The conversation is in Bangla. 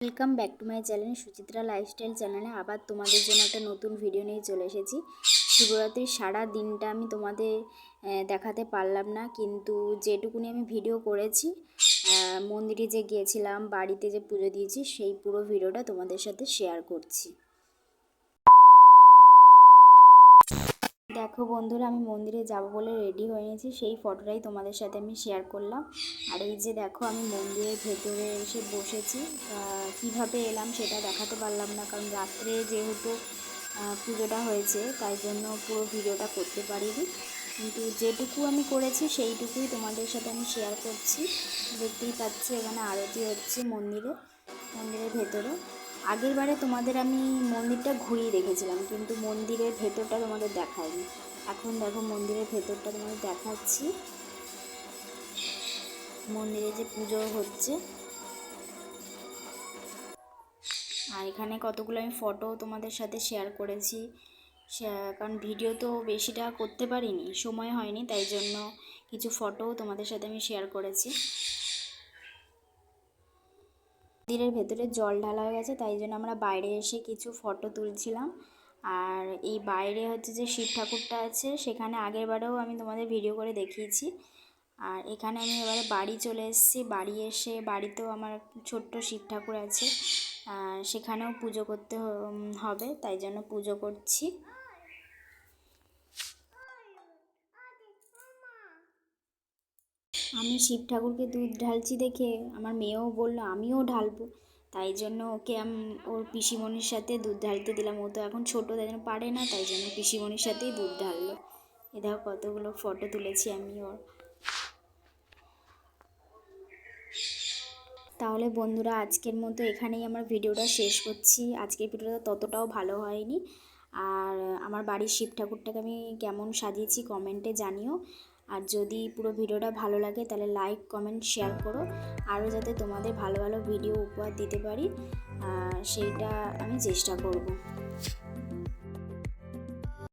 Welcome back to my channel Suchitra lifestyle চ্যানেলে আবার তোমাদের জন্য একটা নতুন ভিডিও নিয়ে চলে এসেছি। শিবরাত্রির সারা দিনটা আমি তোমাদের দেখাতে পারলাম না, কিন্তু যেটুকুনি আমি ভিডিও করেছি মন্দিরে যে গিয়েছিলাম, বাড়িতে যে পুজো দিয়েছি, সেই পুরো ভিডিওটা তোমাদের সাথে শেয়ার করছি। দেখো বন্ধুরা, আমি মন্দিরে যাব বলে রেডি হয়ে নিয়েছি। সেই ফটোটাই তোমাদের সাথে আমি শেয়ার করলাম। আর এই যে দেখো, আমি মন্দিরের ভেতরে এসে বসেছি। কীভাবে এলাম সেটা দেখাতে পারলাম না, কারণ রাত্রে যেহেতু পুজোটা হয়েছে, তাই জন্য পুরো ভিডিওটা করতে পারিনি। কিন্তু যেটুকু আমি করেছি, সেইটুকুই তোমাদের সাথে আমি শেয়ার করছি। দেখতেই পাচ্ছি, এখানে আরতি হচ্ছে মন্দিরে, মন্দিরের ভেতরে। আগের বারে তোমাদের আমি মন্দিরটা ঘুরিয়ে দেখেছিলাম, কিন্তু মন্দিরের ভেতরটা তোমাদের দেখাইনি। এখন দেখো মন্দিরের ভেতরটা তোমাদের দেখাচ্ছি। মন্দিরে যে পুজো হচ্ছে। আর এখানে কতগুলো আমি ফটো তোমাদের সাথে শেয়ার করেছি। কারণ ভিডিও তো বেশিটা করতে পারিনি, সময় হয়নি, তাই জন্য কিছু ফটোও তোমাদের সাথে আমি শেয়ার করেছি। মন্দিরের ভেতরে জল ঢালা হয়ে গেছে, তাই জন্য আমরা বাইরে এসে কিছু ফটো তুলছিলাম। আর এই বাইরে হচ্ছে যে শিব ঠাকুরটা আছে, সেখানে আগের বারেও আমি তোমাদের ভিডিও করে দেখিয়েছি। আর এখানে আমি এবারে বাড়ি চলে এসেছি, বাড়ি এসে বাড়িতেও আমার ছোট্ট শিব ঠাকুর আছে। সেখানেও পুজো করতে হবে, তাই জন্য পুজো করছি। আমি শিব ঠাকুরকে দুধ ঢালছি দেখে আমার মেয়েও বলল, আমিও ঢালবো। তাই জন্য ওকে আম- ওর পিসিমণির সাথে দুধ ঢালতে দিলাম। ও তো এখন ছোটো, তাই জন্য পারে না, তাই জন্য পিসিমণির সাথেই দুধ ঢাললো। এ দেখো কতগুলো ফটো তুলেছি আমি ওর। তাহলে বন্ধুরা, আজকের মতো এখানেই আমার ভিডিওটা শেষ করছি। আজকের ভিডিওটা ততটাও ভালো হয়নি। আর আমার বাড়ির শিব ঠাকুরটাকে আমি কেমন সাজিয়েছি কমেন্টে জানিও। আর যদি পুরো ভিডিওটা ভালো লাগে, তাহলে লাইক কমেন্ট শেয়ার করো। আরও যাতে তোমাদের ভালো ভালো ভিডিও উপহার দিতে পারি সেইটা আমি চেষ্টা করব।